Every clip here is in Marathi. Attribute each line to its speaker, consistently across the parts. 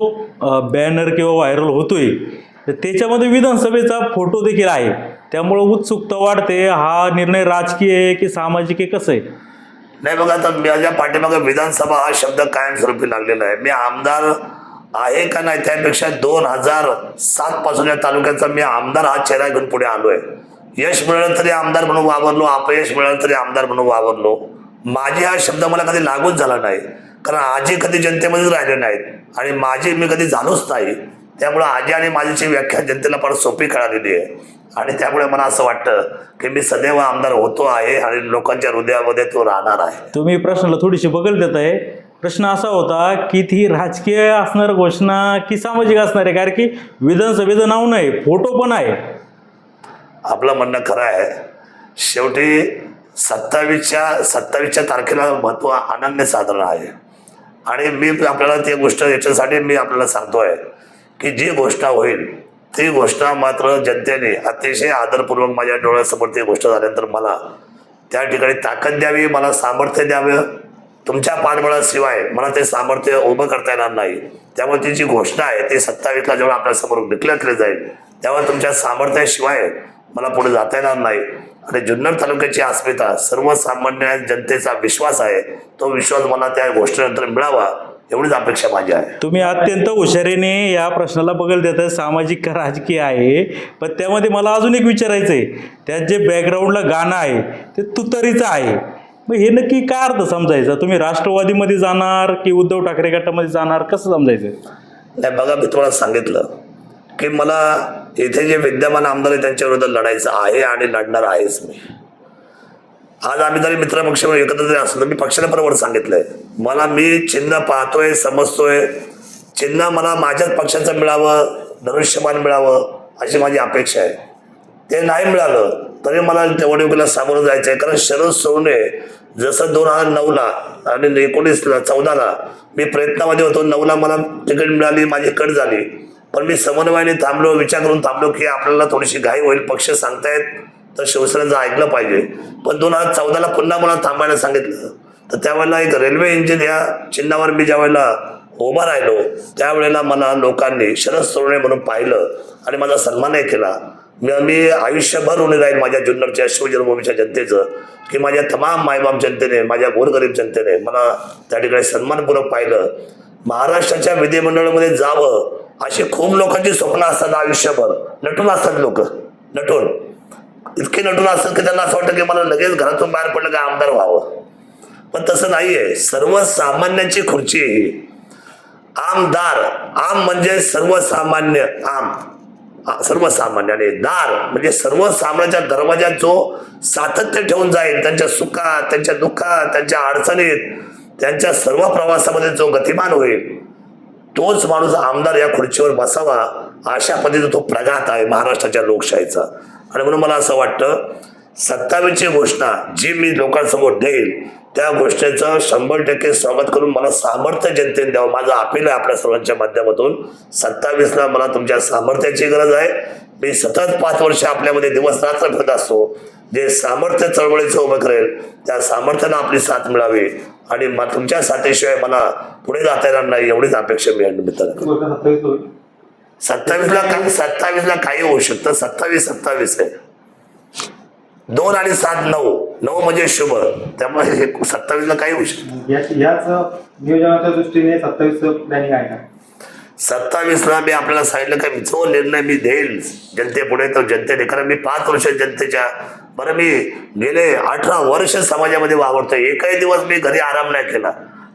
Speaker 1: बॅनर किंवा व्हायरल होतोय तर त्याच्यामध्ये विधानसभेचा फोटो देखील आहे. त्यामुळं उत्सुकता वाढते. हा निर्णय राजकीय आहे की सामाजिक आहे कसं आहे?
Speaker 2: नाही बघा आता माझ्या पाठीमागे विधानसभा हा शब्द कायमस्वरूपी लागलेला आहे. मी आमदार आहे का नाही त्यापेक्षा दोन हजार सात पासून या तालुक्याचा मी आमदार हा चेहरा घेऊन पुढे आलो आहे यश मिळालं तरी आमदार म्हणून वावरलो अपयश मिळालं तरी आमदार म्हणून वावरलो. माझी हा शब्द मला कधी लागूच झाला नाही. कारण आजी कधी जनतेमध्येच राहिले नाहीत. आणि माझी मी कधी झालोच नाही. त्यामुळे आजी आणि माझीची व्याख्या जनतेला फार सोपी कळालेली आहे. आणि त्यामुळे मला असं वाटतं की मी सदैव आमदार होतो आहे आणि लोकांच्या हृदयामध्ये तो राहणार आहे.
Speaker 1: तुम्ही प्रश्नाला थोडीशी बगल देत आहे. प्रश्न असा होता की ती राजकीय असणार घोषणा की सामाजिक असणार आहे? कारण की विधानसभेचं नाव नाही फोटो पण आहे.
Speaker 2: आपलं म्हणणं खरं आहे. शेवटी सत्तावीसच्या सत्तावीसच्या तारखेला महत्त्व अनन्य साधारण आहे. आणि मी आपल्याला ती गोष्ट याच्यासाठी मी आपल्याला सांगतोय की जी घोषणा होईल ती घोषणा मात्र जनतेने अतिशय आदरपूर्वक माझ्या डोळ्यासमोर ती गोष्ट झाल्यानंतर मला त्या ठिकाणी ताकद द्यावी मला सामर्थ्य द्यावं. तुमच्या पाठबळाशिवाय मला ते सामर्थ्य उभं करता येणार नाही. त्यामुळे ती जी घोषणा आहे ती सत्तावीसला जेव्हा आपल्यासमोर डिक्लेअर केली जाईल तेव्हा तुमच्या सामर्थ्याशिवाय मला पुढे जाता येणार नाही. आणि जुन्नर तालुक्याची अस्मिता सर्वसामान्य जनतेचा विश्वास आहे. तो विश्वास मला त्या गोष्टीनंतर मिळावा एवढीच अपेक्षा माझी आहे.
Speaker 1: तुम्ही अत्यंत हुशारीने या प्रश्नाला बगल देत आहे सामाजिक का राजकीय आहे? पण त्यामध्ये मला अजून एक विचारायचं आहे त्यात जे बॅकग्राऊंडला गाणं आहे ते तुतारीचं आहे. मग हे नक्की काय अर्थ समजायचा? तुम्ही राष्ट्रवादीमध्ये जाणार की उद्धव ठाकरे गटामध्ये जाणार? कसं समजायचं?
Speaker 2: नाही बघा मी तुम्हाला सांगितलं की मला इथे जे विद्यमान आमदार आहे त्यांच्या विरोधात लढायचं आहे आणि लढणार आहेच मी. आज आम्ही जरी मित्र एकत्र जरी असलो मी पक्षाला बरोबर सांगितलंय. मला मी चिन्ह पाहतोय समजतोय. चिन्ह मला माझ्याच पक्षाचं मिळावं धनुष्यमान मिळावं अशी माझी अपेक्षा आहे. ते नाही मिळालं तरी मला निवडणुकीला सामोरं जायचं आहे कारण शरद सोडणे जसं दोन हजार नऊला आणि एकोणीसला चौदाला मी प्रयत्नामध्ये होतो. नऊला मला तिकीट मिळाली माझी कट झाली. पण मी समन्वयाने थांबलो विचार करून थांबलो की आपल्याला थोडीशी घाई होईल पक्ष सांगतायत तर शिवसेनेचं ऐकलं पाहिजे. पण दोन हजार चौदाला पुन्हा मला थांबायला सांगितलं. तर त्यावेळेला एक रेल्वे इंजिन या चिन्हावर मी ज्या वेळेला उभा राहिलो त्यावेळेला मला लोकांनी शरद सोडणे म्हणून पाहिलं आणि माझा सन्मानही केला. मी मी आयुष्यभर उणे राहील माझ्या जुन्नरच्या शिवजन्मभूमीच्या जनतेचं की माझ्या तमाम मायबाप जनतेने माझ्या गोरगरीब जनतेने मला त्या ठिकाणी सन्मानपूर्वक पाहिलं. महाराष्ट्राच्या विधिमंडळामध्ये जावं अशी खूप लोकांची स्वप्न असतात आयुष्यभर. नटून असतात लोक. नटून. इतके नटून असतात की त्यांना असं वाटतं की मला लगेच घरातून बाहेर पडलं का आमदार व्हावं. पण तसं नाहीये. सर्वसामान्यांची खुर्ची ही. आमदार आम म्हणजे सर्वसामान्य आम. सर्वसामान्य आणि दार म्हणजे सर्वसामान्याच्या दरवाज्यात जो सातत्य ठेवून जाईल त्यांच्या सुखात त्यांच्या दुःखात त्यांच्या अडचणीत त्यांच्या सर्व प्रवासामध्ये जो गतिमान होईल तोच माणूस आमदार या खुर्चीवर बसावा अशा पद्धतीचा तो प्रघात आहे महाराष्ट्राच्या लोकशाहीचा. आणि म्हणून मला असं वाटतं सत्तावीसची घोषणा जी मी लोकांसमोर देईल त्या गोष्टीचं शंभर टक्के स्वागत करून मला सामर्थ्य जनतेने द्यावं. माझं अपील आहे आपल्या सर्वांच्या माध्यमातून. सत्तावीसला मला तुमच्या सामर्थ्याची गरज आहे. मी सतत पाच वर्ष आपल्यामध्ये दिवस रात्र फिरत असतो. जे सामर्थ्य चळवळीचं उभं करेल त्या सामर्थ्यानं आपली साथ मिळावी. आणि तुमच्या साथीशिवाय मला पुढे जाता येणार नाही एवढीच अपेक्षा मी या निमित्तानं
Speaker 3: होईल
Speaker 2: सत्तावीसला काय सत्तावीसला काही होऊ शकतं. सत्तावीस सत्तावीस आहे. दोन आणि सात नऊ. नऊ म्हणजे शुभ. त्यामुळे हे सत्तावीसला काही होऊ शकतं
Speaker 3: याच नियोजनाच्या दृष्टीने सत्तावीस प्लॅनिंग आहे का?
Speaker 2: सत्तावीसला मी आपल्याला सांगितलं का जो निर्णय मी देईल जनतेपुढे तो जनतेने कारण मी पाच वर्ष जनतेच्या बरं मी गेले अठरा वर्ष समाजामध्ये वावरतोय. एकही दिवस मी घरी आराम नाही केला.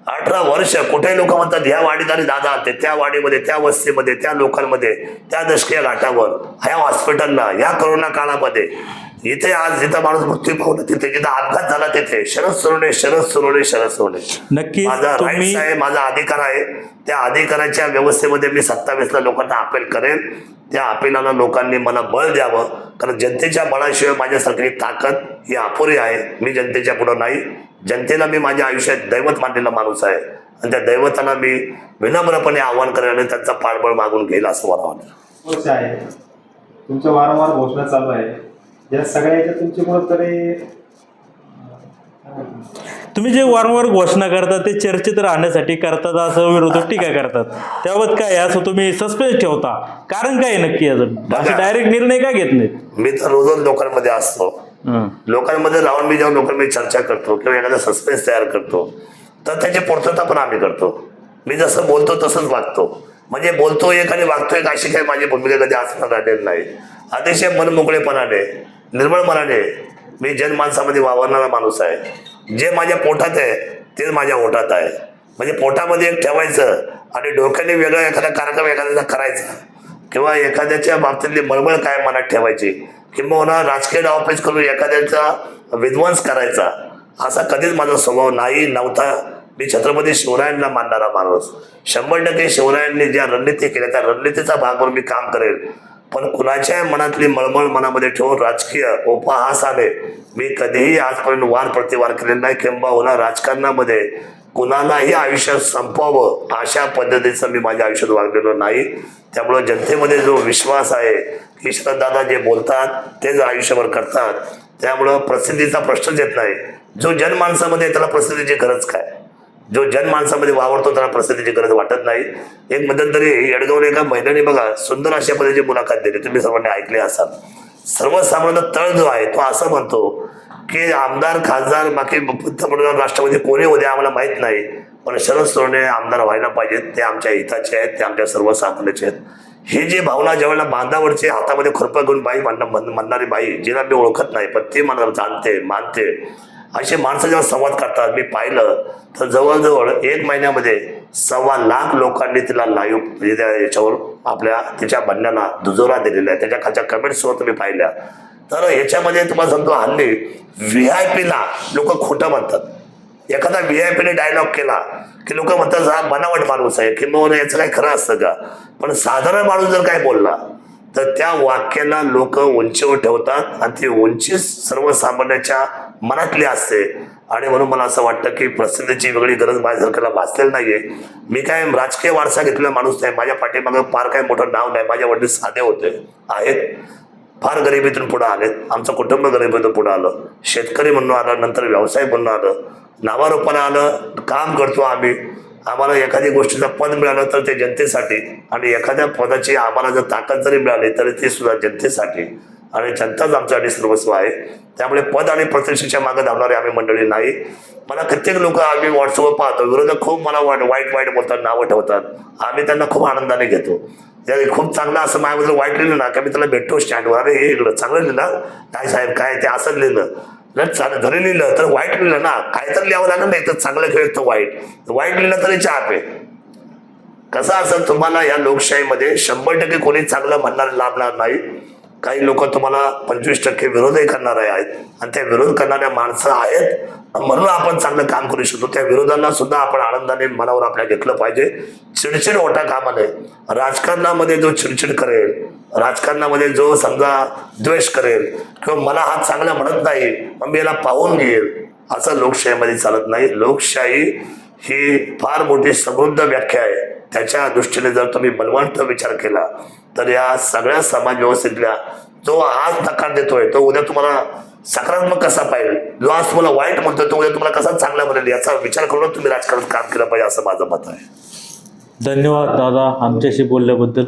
Speaker 2: अठरा वर्ष कुठे लोक म्हणतात ह्या वाडीत आणि दादा आलते. त्या वाडीमध्ये त्या वस्तीमध्ये त्या लोकांमध्ये त्या दशकीय घाटावर ह्या हॉस्पिटलला ह्या करोना काळामध्ये. इथे आज जिथं माणूस मृत्यू पावला तिथे जिथं अपघात झाला तिथे शरद सोडणे शरद सोडणे शरद सोडणे
Speaker 1: नक्कीच
Speaker 2: माझा राईट्स आहे माझा अधिकार आहे. त्या अधिकाराच्या व्यवस्थेमध्ये मी सत्तावीसला लोकांना अपील करेन. त्या अपिलाला लोकांनी मला बळ द्यावं. कारण जनतेच्या बळाशिवाय माझ्यासारखी ताकद ही अपुरी आहे. मी जनतेच्या पुढं नाही. जनतेला मी माझ्या आयुष्यात दैवत मानलेला माणूस आहे. आणि त्या दैवताला मी विनम्रपणे आव्हान करेन आणि त्यांचा पाठबळ मागून घेईल असं मला वाटतं.
Speaker 3: आहे तुमच्या वारंवार घोषणा चालू आहे. या सगळ्या याच्यात तुमची कुठंतरी
Speaker 1: तुम्ही जे वारंवार घोषणा करता ते चर्चेत राहण्यासाठी करतात असं विरोधक टीका करतात. त्याबाबत काय? असं तुम्ही सस्पेन्स ठेवता. कारण काय नक्की याचं? असे डायरेक्ट निर्णय का घेत नाहीत?
Speaker 2: मी तर रोज लोकांमध्ये असतो.
Speaker 1: हं.
Speaker 2: लोकांमध्ये राहून मी जेव्हा लोकांमध्ये चर्चा करतो किंवा एखादा सस्पेन्स तयार करतो तर त्याची पूर्तता पण आम्ही करतो. मी जसं बोलतो तसंच वागतो. म्हणजे बोलतो एक आणि वागतो एक अशी काही माझी भूमिका कधी आजपर्यंत राहिलेली नाही. अतिशय मनमोकळेपणाने निर्मळ मनाने मी जनमानसामध्ये वावरणारा माणूस आहे. जे माझ्या पोटात आहे तेच माझ्या ओठात आहे. म्हणजे पोटामध्ये एक ठेवायचं आणि डोक्याने वेगळा एखादा कार्यक्रम एखाद्याचा करायचा. किंवा एखाद्याच्या बाबतीतली मळमळ काय मनात ठेवायची. किंवा राजकीय डावपेच करून एखाद्याचा विध्वंस करायचा. असा कधीच माझा स्वभाव नाही नव्हता. मी छत्रपती शिवरायांना मानणारा माणूस. शंभर टक्के शिवरायांनी ज्या रणनीती केल्या त्या रणनीतीचा भाग म्हणून मी काम करेल. पण कुणाच्याही मनातली मळमळ मनामध्ये ठेवून राजकीय उपहासाने मी कधीही आजपर्यंत वार प्रतिवार केले नाही किंबहुना राजकारणामध्ये कुणालाही आयुष्य संपवावं अशा पद्धतीचं मी माझ्या आयुष्यात वागलेलो नाही. त्यामुळं जनतेमध्ये जो विश्वास आहे की दादा जे बोलतात तेच आयुष्यभर करतात. त्यामुळं प्रसिद्धीचा प्रश्नच येत नाही. जो जनमानसामध्ये त्याला प्रसिद्धीची गरज काय? जो जनमानसामध्ये वावरतो त्याला प्रसिद्धीची गरज वाटत नाही. एक मध्यंतरी येडगावने एका महिन्याने बघा सुंदर अशा पद्धतीची मुलाखत दिली. तुम्ही सर्वांनी ऐकले असाल. सर्वसामान्य तळ जो आहे तो असं म्हणतो की आमदार खासदार बाकी पंतप्रधान राष्ट्रपती कोणी होते आम्हाला माहीत नाही. पण शरद सोने आमदार व्हायला पाहिजेत. ते आमच्या हिताचे आहेत ते आमच्या सर्वसामान्याचे आहेत. ही जी भावना ज्यावेळेला बांधावरची हातामध्ये खुरपा घेऊन बाई म्हणणं म्हण- म्हणणारी बाई जिला मी ओळखत नाही पण ती मला जाणते मानते. असे माणसं जेव्हा संवाद करतात मी पाहिलं तर जवळजवळ एक महिन्यामध्ये सव्वा लाख लोकांनी तिला लाईव्ह म्हणजे त्या याच्यावर आपल्या तिच्या म्हणण्याला दुजोरा दिलेला आहे. त्याच्या खालच्या कमेंट्सवर तुम्ही पाहिल्या. तर याच्यामध्ये तुम्हाला समजा हल्ली व्ही आय पीला लोक खोटं म्हणतात. एखादा व्ही आय पीने डायलॉग केला की लोक म्हणतात हा बनावट माणूस आहे किंवा याचं काय खरं असतं का? पण साधारण माणूस जर काय बोलला तर त्या वाक्याला लोक उंचीवर ठेवतात आणि ती उंची सर्वसामान्याच्या मनातली असते. आणि म्हणून मला असं वाटतं की प्रसिद्धीची वेगळी गरज माझ्यासारख्याला भासलेली नाहीये. मी काय राजकीय वारसा घेतलेला माणूस नाही. माझ्या पाठीमागं फार काय मोठं नाव नाही. माझ्या वडील साधे होते आहेत. फार गरिबीतून पुढे आलेत. आमचं कुटुंब गरिबीतून पुढे आलं. शेतकरी म्हणून आलं नंतर व्यवसाय म्हणून आलं. नावारूपानं आलं काम करतो आम्ही. आम्हाला एखादी गोष्टीचं पद मिळालं तर ते जनतेसाठी. आणि एखाद्या पदाची आम्हाला जर ताकद जरी मिळाली तरी ती सुद्धा जनतेसाठी. आणि जनताच आणि सर्वस्व आहे. त्यामुळे पद आणि प्रतिष्ठेच्या मागे धावणारे आम्ही मंडळी नाही. मला कित्येक लोक आम्ही व्हॉट्सअपवर पाहतो. विरोधक खूप मला वाट वाईट वाईट बोलतात नावं ठेवतात. आम्ही त्यांना खूप आनंदाने घेतो. खूप चांगलं असं माझ्याबद्दल वाईट लिहिलं ना का मी त्याला भेटतो स्टँडवर अरे हे लिहिलं चांगलं लिहिलं काय साहेब काय ते असं लिहिलं. चांगलं घरी लिहिलं तर वाईट लिहिलं ना? काय तर लिहावं लागलं नाही तर चांगलं खेळ तर वाईट. वाईट लिहिलं तरी चहा पे कसं असं तुम्हाला या लोकशाहीमध्ये शंभर टक्के कोणी चांगलं म्हणणार लाभणार नाही. काही लोक तुम्हाला पंचवीस टक्के विरोधही करणारे आहेत. आणि त्या विरोध करणाऱ्या माणसं आहेत. म्हणून आपण चांगलं काम करू शकतो. त्या विरोधांना सुद्धा आपण आनंदाने मनावर आपल्या घेतलं पाहिजे. चिडचिड होता कामा नये राजकारणामध्ये जो चिडचिड करेल राजकारणामध्ये जो समजा द्वेष करेल किंवा मला हा चांगला म्हणत नाही मग मी याला पाहून घेईल. असं लोकशाहीमध्ये चालत नाही. लोकशाही ही फार मोठी समृद्ध व्याख्या आहे. त्याच्या दृष्टीने जर तुम्ही बलवंत विचार केला तर या सगळ्या समाज व्यवस्थेतल्या जो आज नकार देतोय तो उद्या तुम्हाला सकारात्मक कसा पाहिजे? जो आज तुम्हाला वाईट म्हणतोय तो उद्या तुम्हाला कसा चांगला म्हणेल? याचा विचार करून तुम्ही राजकारणात काम केलं पाहिजे असं माझं मत आहे.
Speaker 1: धन्यवाद दादा आमच्याशी बोलल्याबद्दल.